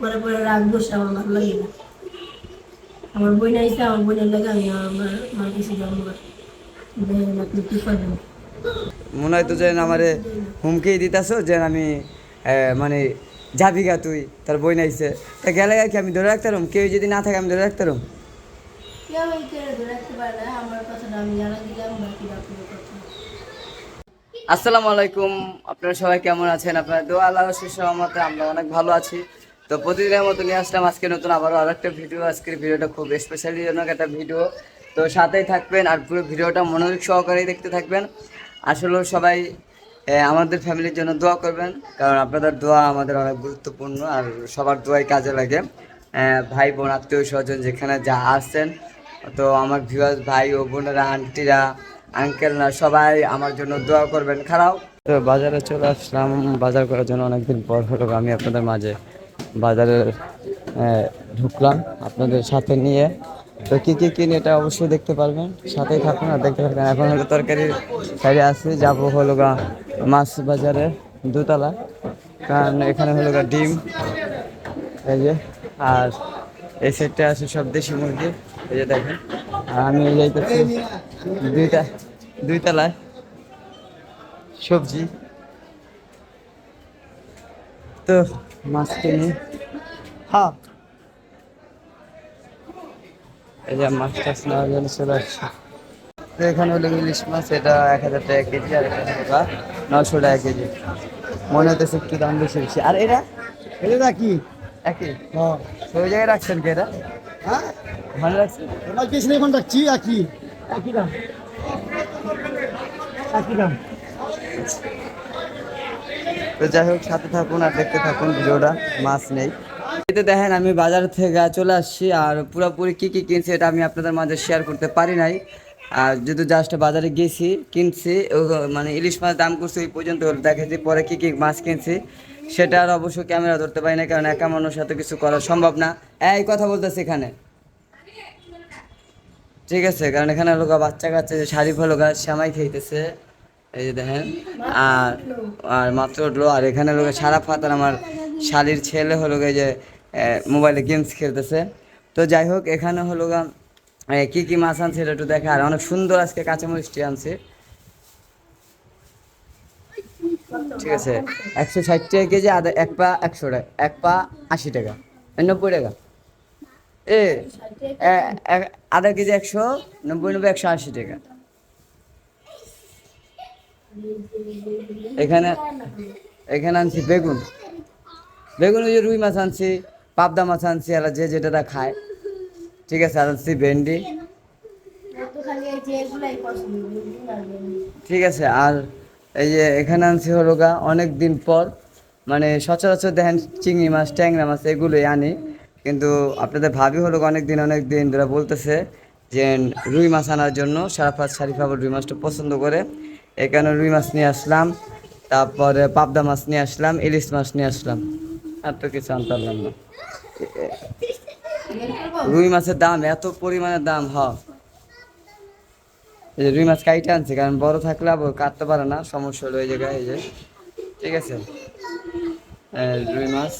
পরে পরে রাগ বসে আমার ভালো লাগে না। আমার বই নাইছে আমার বোনের লাগে আমি আমার মার কিছু জন্ম আপনি কি করবেন? মনে হয় তো যে আমারে হুমকি দিতেছো যে আমি মানে যাবি গা তুই তার বই নাইছে তা গেলে কি আমি ধরে রাখতে পারুম কেউ যদি না থাকে আমি ধরে রাখতে পারুম কেউ এই কেড়ে ধরে রাখতে পারে না আমার কথাটা আমি জানা দিলাম বাকি আপনার কথা। আসসালামু আলাইকুম আপনারা সবাই কেমন আছেন? আপনারা দোয়া আল্লাহ সহমতে আমরা অনেক ভালো আছি। তো প্রতিদিনের মতো নিয়ে আসলাম। আজকে নতুন আবারও আর একটা ভিডিও। আজকের ভিডিওটা খুব স্পেশালি জনক একটা ভিডিও। তো সাথেই থাকবেন আর পুরো ভিডিওটা মনোযোগ সহকারেই দেখতে থাকবেন। আসলে সবাই আমাদের ফ্যামিলির জন্য দোয়া করবেন, কারণ আপনাদের দোয়া আমাদের অনেক গুরুত্বপূর্ণ আর সবার দোয়াই কাজে লাগে। ভাই বোন, আত্মীয় স্বজন যেখানে যা আসছেন তো আমার ভিউয়ার্স ভাই ও বোনেরা আন্টিরা আঙ্কেল না সবাই আমার জন্য দোয়া করবেন। খারাপ তো বাজারে চলে আসলাম। বাজার করার জন্য অনেকদিন পর হলো আমি আপনাদের মাঝে বাজারে ঢুকলাম আপনাদের সাথে নিয়ে। তো কী কী কিনে এটা অবশ্যই দেখতে পারবেন, সাথেই থাকুন আর দেখতে পারবেন এখন হলো তরকারির সাইডে আসছি যাব হলো গা মাছ বাজারে দুতলা, কারণ এখানে হলো গা ডিম, এই যে, আর এই সেটটা আছে সব দেশি মুরগি, এই যে দেখেন। আর আমি যাইতেছি দুইটা, দুইতলায় সবজি। তো মাছ কিনি হ্যাঁ। এই যে মাছ টাছ নেওয়ার জন্য চলে আসছে। তো এখানে হলো ইলিশ মাছ এটা এক হাজার টাকা কেজি আর এখানে হলো নশো টাকা কেজি। মনে হতেছে একটু দাম বেশি বেশি। আর এরা এটা কি একই। হ্যাঁ ওই জায়গায় রাখছেন কি এটা? হ্যাঁ? ভালো রাখছেন? তোমার পেছনে এখন রাখছি একই? একই দাম। একই দাম। তো যাই হোক, সাথে থাকুন আর দেখতে থাকুন ভিডিওটা, মাছ নেই। এতে দেখেন, আমি বাজার থেকে চলে আসছি আর পুরোপুরি কী কী কিনছি এটা আমি আপনাদের মাঝে শেয়ার করতে পারি নাই। আর যদি জাস্ট বাজারে গেছি, কিনছি মানে ইলিশ মাছ দাম করছি ওই পর্যন্ত দেখেছি পরে কী কী মাছ কিনছি, সেটা আর অবশ্য ক্যামেরা ধরতে পারি না, কারণ একা মানুষ সাথে কিছু করা সম্ভব না। এই কথা বলতেছি এখানে। ঠিক আছে, কারণ এখানে লোক বাচ্চা কাচ্চা, যে শাড়ি গাছ শ্যামাই খাইতেছে। এই যে দেখেন, আর আর মাত্র উঠল আর এখানে লোক সারা ফাতার আমার শালির ছেলে হলো গিয়ে যে মোবাইলে গেমস খেলতেছে। তো যাই হোক, এখানে হলো গা কি কি মাছ আনছে এটা একটু দেখা, আর অনেক সুন্দর আজকে কাঁচামরিচটি আনছে। ঠিক আছে, একশো ষাট টাকা কেজি আধা এক পা একশো টাকা, এক পা আশি টাকা নব্বই টাকা। এ- আধা কেজি একশো, নব্বই নব্বই, একশো আশি টাকা। এখানে এখানে আনছি বেগুন। বেগুন ওই যে রুই মাছ আনছি, পাবদা মাছ আনছি আর যে যেটা খায়। ঠিক আছে আনছি ভেন্ডি। ঠিক আছে, আর এই যে এখানে আনছি হলো গা, অনেক দিন পর মানে সচরাচর দেখেন চিংড়ি মাছ, ট্যাংরা মাছ, এগুলোই আনি। কিন্তু আপনাদের ভাবি হলো অনেক দিন অনেক দিন ধরে বলতেছে যে রুই মাছ আনার জন্য, সারাফাত আবার রুই মাছটা পছন্দ করে। কারণে রুই মাছ নিয়ে আসলাম, তারপরে পাবদা মাছ নিয়ে আসলাম, ইলিশ মাছ নিয়ে আসলাম। আর তো কিছু আনতে পারলাম না। রুই মাছের দাম, এত পরিমাণে দাম, হ। এই রুই মাছ কাইটে আনছে, কারণ বড় থাকলে আবার কাটতে পারে না, সমস্যা হলো এই জায়গায়, এই যে। ঠিক আছে? রুই মাছ।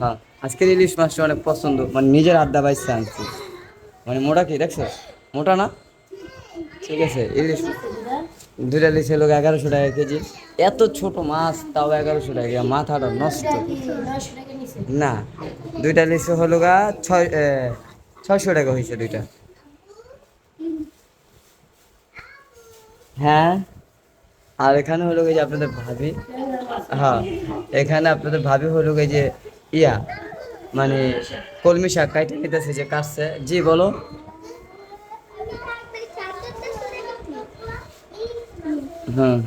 হ্যাঁ আজকের ইলিশ মাছটা অনেক পছন্দ মানে নিজের আড্ডা বাইসে আনছি। মানে মোটা কি, দেখছ? মোটা না? ঠিক আছে, ইলিশ ইলিশ হলো এগারোশো টাকা কেজি। এত ছোট মাছ, তাও এগারোশো টাকা মাথাটা নষ্ট। না, দুইটা লিচু হলো গা ছয় ছয়শো টাকা হয়েছে দুইটা। হ্যাঁ? আর এখানে হলো গিয়ে যে আপনাদের ভাবি। হ্যাঁ এখানে আপনাদের ভাবি হলো গিয়ে যে ইয়া মানে কলমি শাক কাইটে নিতেছে যে কাটছে। জি, বলো। হুম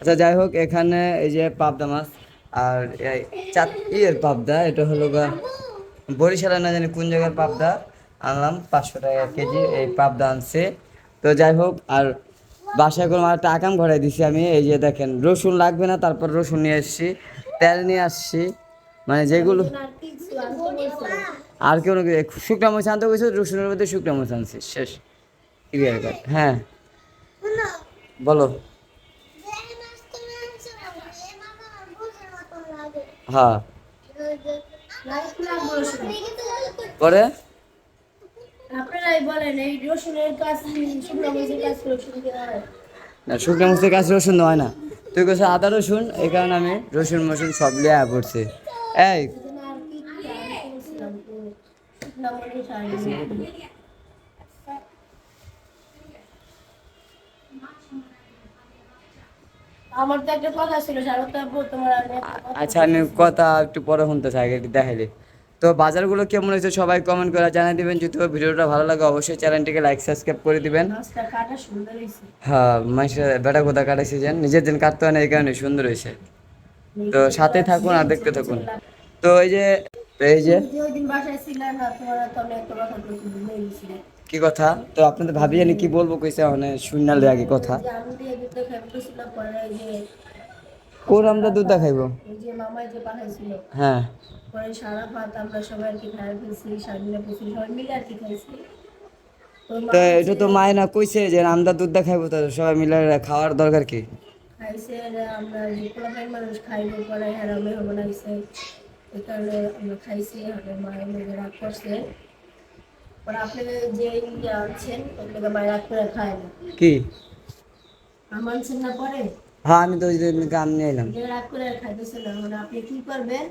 আচ্ছা যাই হোক, এখানে এই যে পাবদা মাছ আর ইয়ের পাবদা, এটা হলো বরিশালে না জানি কোন জায়গার পাবদা, আনলাম পাঁচশো টাকা কেজি এই পাবদা আনছে। তো যাই হোক, আর বাসায় করে একটা আকাম ঘরাই দিছি আমি, এই যে দেখেন, রসুন লাগবে না, তারপর রসুন নিয়ে এসছি তেল নিয়ে আসছি মানে যেগুলো আর কেউ শুকনা মরিচ আনতে গেছে রসুনের মধ্যে শুকনা মরিচ আনছি, শেষ। হ্যাঁ। বলো। হ্যাঁ। শুকনো মরিচের হয়? না শুকনো মুখের কাছে রসুন হয় না। তুই কাছে আদা রসুন এই কারণে আমি রসুন মসুন সব লিয়া পড়ছি। এই এজন্য আর কি কি আমি বলছিলাম তো শুকনো মরিচ আর রসুন। আমার তো একটা কথা ছিল তোমার আমি একটা কথা। আচ্ছা আমি কথা একটু পরে শুনতে চাই একটু দেখাইলে তো বাজারগুলো কেমন হয়েছে সবাই কমেন্ট করে জানিয়ে দিবেন। যদি ভিডিওটা ভালো লাগে অবশ্যই চ্যানেলটিকে লাইক সাবস্ক্রাইব করে দিবেন। হ্যাঁ মাসের বেটা কোথা কাটাইছে যেন নিজের দিন কাটতে হয় না এই কারণে সুন্দর হয়েছে। তো সাথে থাকুন আর দেখতে থাকুন। তো এই যে এই যে কি কথা? তো আপনাদের ভাবি জানি কি বলব কইছে মানে শুনালে আগে কথা। কোন আমরা দুধ পাঠাইছিল হ্যাঁ। এটা তো না কইছে যে দেখাইবো তো সবাই মিলে খাওয়ার দরকার কি? খাইছে খাইবো কি? হ্যাঁ আমি তো ওই গান নিয়ে এলাম। আপনি কি করবেন?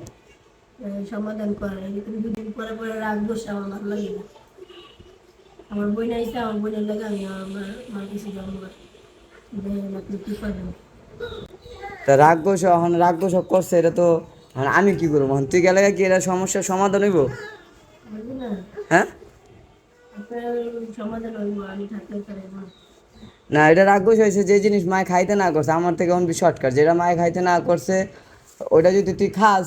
সমাধান করেন। দুদিন পরে পরে আমার ভালো লাগে না। আমার বই নাইছে আমার বোনের লাগে আমি আমার মার কিছু জন্ম আপনি কি করবেন? তা রাগ গোস এখন রাগ গোস করছে এটা তো আমি কি করব? তুই গেলে কি এটা সমস্যার সমাধান হইব? হ্যাঁ? না না এটা রাগ গোস হয়েছে যে জিনিস মায় খাইতে না করছে আমার থেকে অন শর্টকাট যেটা মায় খাইতে না করছে ওটা যদি তুই খাস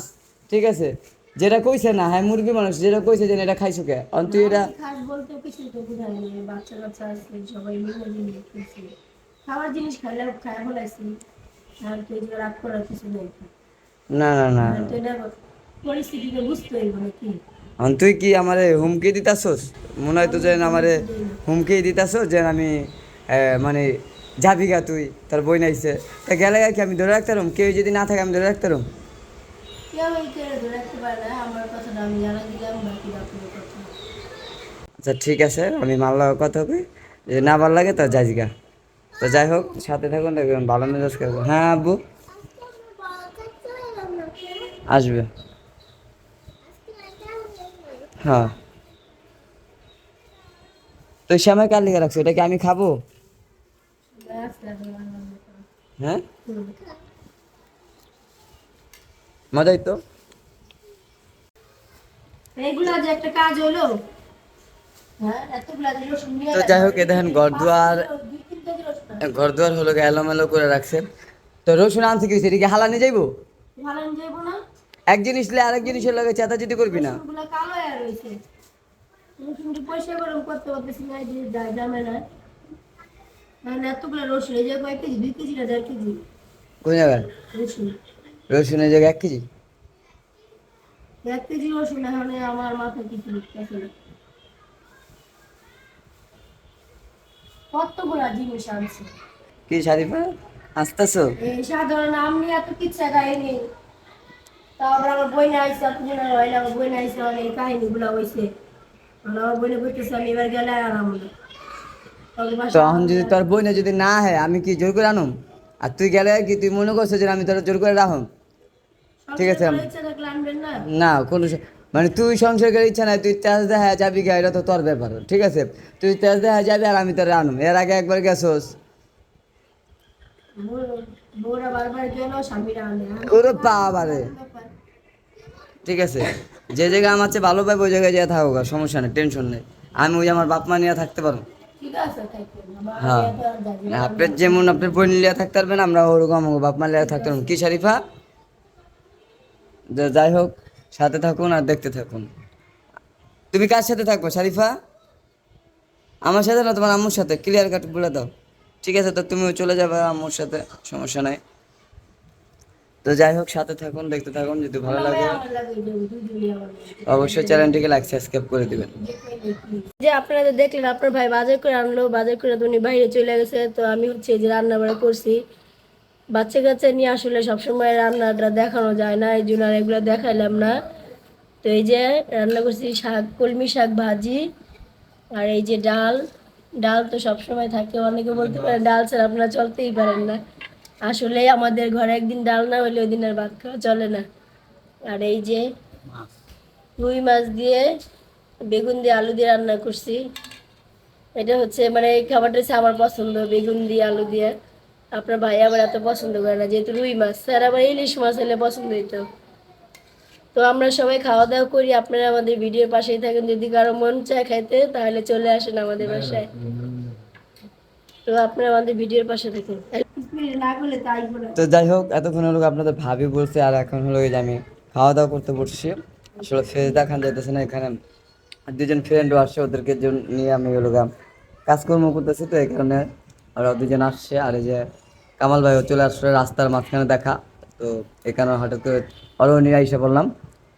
ঠিক আছে? যেটা কইছে না হ্যাঁ মুরগি মানুষ যেটা কইছে যে এটা খাইছো কে? অন তুই এটা খাস বলতে কিছু তো বুঝাই নেই বাচ্চা কাচ্চা আছে সবাই মিলে জিনিস খেয়েছি। খাওয়ার জিনিস খাইলে খাই ফেলাইছি আর কেউ যে রাগ করার কিছু নেই। না না না এটা পরিস্থিতিকে বুঝতে হইব নাকি? এখন তুই কি আমারে হুমকি দিতাছস? মনে হয় তো যেন আমারে হুমকি দিতাছস যে আমি মানে যাবি গা তুই তার বই নাইছে। তা গেলে কি আমি ধরে রাখতাম কেউ যদি না থাকে আমি ধরে রাখতে পারে না আমার কথাটা আমি জানা দিলাম বাকি আপনার কথা। আচ্ছা ঠিক আছে আমি মাল্লার কথা কই। যে না ভালো লাগে তো যাই গা। তো যাই হোক সাথে থাকুন দেখবেন ভালো মেজাজ করব হ্যাঁ আব্বু। আসবে। হ্যাঁ। তো শ্যামাই কার লিখে রাখছো? এটা কি আমি খাব? হ্যাঁ? মজাই তো। এইগুলা যে একটা কাজ হলো। হ্যাঁ তো যাই হোক এ দেখেন ঘর দুয়ার দুই তিন কেজি রসুন ঘর দুয়ার হলো এলোমেলো করে রাখছে। তো রসুন আনতে কি এদিকে হালা নিয়ে যাইবো? এক জিনিস লে আরেক জিনিসের লগে চেতাচেতি করবি না। কালো রসুনটি পয়সা গরম করতে না যে জামে না মানে এতগুলা রসুন এই কেজি দুই কেজি না দেড় কেজি? কোন জায়গায় রসুন। রসুনের জায়গায় এক কেজি? এক কেজি রসুন এখন আমার মাথায় কিছু লিখতেছে কতগুলা জিনিস আনছে। কি শারিফা আসতেছো? এই সাধারণ আমি এত কিচ্ছা কাহিনী তারপর আমার বই না আইসে আপনি হইলে আমার বই না আইসে অনেক কাহিনী হয়েছে আমার বইনে বলতেছে আমি এবার গেলে আর আরাম না তো এখন যদি তোর বই না যদি না হয় আমি কি জোর করে আনুম? আর তুই গেলে কি তুই মনে করছ যে আমি তোর জোর করে রাখুম? ঠিক আছে, না। কোনো মানে তুই সংসার করার ইচ্ছা নাই তুই তেজ দেখা যাবি গা এটা তো তোর ব্যাপার ঠিক আছে? তুই তেজ দেখা যাবি আর আমি তোর আনুম। এর আগে একবার গেছোস? ওরে বাবারে। ব্যাপার। ঠিক আছে? যে জায়গায় আমার চেয়ে ভালো পাইবে ওই জায়গায় যেয়ে থাকুক আর সমস্যা নেই টেনশন নেই। আমি ওই আমার বাপ মা নিয়ে থাকতে পারব? হ্যাঁ। আপনার যেমন আপনার বোন লিয়া থাকতে পারবেন আমরা ওরকম বাপ মা লিয়া থাকতে পারব। কি শারিফা? যা- যাই হোক সাথে থাকুন আর দেখতে থাকুন। তুমি কার সাথে থাকব শারিফা? আমার সাথে না তোমার আম্মুর সাথে? ক্লিয়ার কাট বলে দাও। ঠিক আছে তো তুমিও চলে যাবে আম্মুর সাথে সমস্যা নাই। তো যাই হোক সাথে থাকুন দেখতে থাকুন যদি ভালো লাগে। অবশ্যই চ্যানেলটিকে লাইক সাবস্ক্রাইব করে দিবেন। যে আপনারা তো দেখলেন আপনার ভাই বাজার করে আনলো বাজার করে তো উনি বাইরে চলে গেছে তো আমি হচ্ছে যে রান্না বাড়া করছি। বাচ্চা কাচ্চা নিয়ে আসলে সবসময় রান্নাটা দেখানো যায় না এই জন্য আর এগুলো দেখাইলাম না। তো এই যে রান্না করছি শাক কলমি শাক ভাজি আর এই যে ডাল। ডাল তো সবসময় থাকে অনেকে বলতে পারে ডাল ছাড়া আপনারা চলতেই পারেন না। আসলে আমাদের ঘরে একদিন ডাল না হলে ওই দিন আর ভাত খাওয়া চলে না। আর এই যে রুই মাছ দিয়ে বেগুন দিয়ে আলু দিয়ে রান্না করছি। এটা হচ্ছে মানে এই খাবারটা হচ্ছে আমার পছন্দ বেগুন দিয়ে আলু দিয়ে। আপনার ভাই আবার এত পছন্দ করে না যেহেতু রুই মাছ। স্যার আবার ইলিশ মাছ হলে পছন্দ হইতো। তো আমরা সবাই খাওয়া দাওয়া করি আপনারা আমাদের ভিডিওর পাশেই থাকেন। যদি কারও মন চায় খাইতে তাহলে চলে আসেন আমাদের বাসায়। তো আপনারা আমাদের ভিডিওর পাশে থাকুন। তো যাই হোক, এতক্ষণ হলো আপনাদের ভাবি বলছে, আর এখন হলো যে আমি খাওয়া দাওয়া করতে বসছি। আসলে ফেস দেখান যাইতেছে না, এখানে দুজন ফ্রেন্ডও আসছে, ওদেরকে নিয়ে আমি হলো কাজকর্ম করতেছি তো, এই কারণে ওরা দুজন আসছে, আর এই যে কামাল ভাইও চলে আসলে রাস্তার মাঝখানে দেখা। তো কারণে হঠাৎ করে আরও নিয়ে এসে বললাম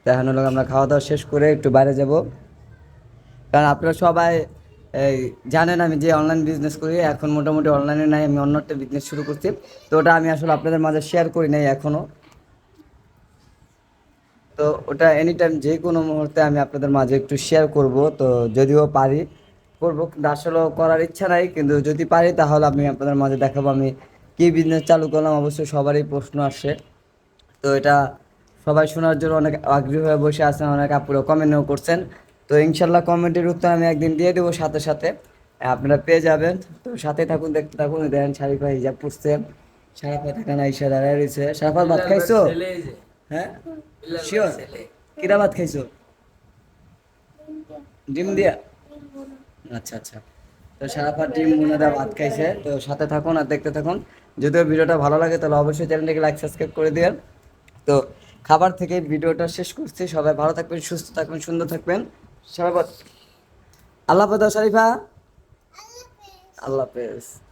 তো এখন হলো আমরা খাওয়া দাওয়া শেষ করে একটু বাইরে যাব। কারণ আপনারা সবাই জানেন আমি যে অনলাইন বিজনেস করি, এখন মোটামুটি অনলাইনে নাই, আমি অন্য একটা বিজনেস শুরু করছি। তো ওটা আমি আসলে আপনাদের মাঝে শেয়ার করি নাই এখনও তো ওটা এনি টাইম যে কোনো মুহূর্তে আমি আপনাদের মাঝে একটু শেয়ার করব, তো যদিও পারি, করব, কিন্তু আসলে করার ইচ্ছা নাই, কিন্তু যদি পারি তাহলে আমি আপনাদের মাঝে দেখাবো আমি কী বিজনেস চালু করলাম, অবশ্যই সবারই প্রশ্ন আসে। তো এটা সবাই শোনার জন্য অনেক আগ্রহী হয়ে বসে আছেন, অনেক আপুরো কমেন্টও করছেন। তো ইনশাল্লাহ কমেন্টের উত্তর আমি একদিন দিয়ে দেবো সাথে সাথে। আপনারা পেয়ে যাবেন। তো সাথে থাকুন দেখতে থাকুন। দেখেন শারিফা হিজাব পড়ছেন সারাফা থাকা না ইশা দাঁড়ায় রয়েছে। সারাফা ভাত খাইছো? হ্যাঁ? শিওর কিরা ভাত খাইছো? ডিম দিয়া? আচ্ছা আচ্ছা। তো সারাফা ডিম মুনাদা ভাত খাইছে। তো সাথে থাকুন আর দেখতে থাকুন। যদিও ভিডিওটা ভালো লাগে তাহলে অবশ্যই চ্যানেলটাকে লাইক সাবস্ক্রাইব করে দিবেন। তো খাবার থেকে ভিডিওটা শেষ করছি। সবাই ভালো থাকবেন সুস্থ থাকবেন সুন্দর থাকবেন। বল- আল্লাহ শরীফা। আল্লাহ হাফেজ।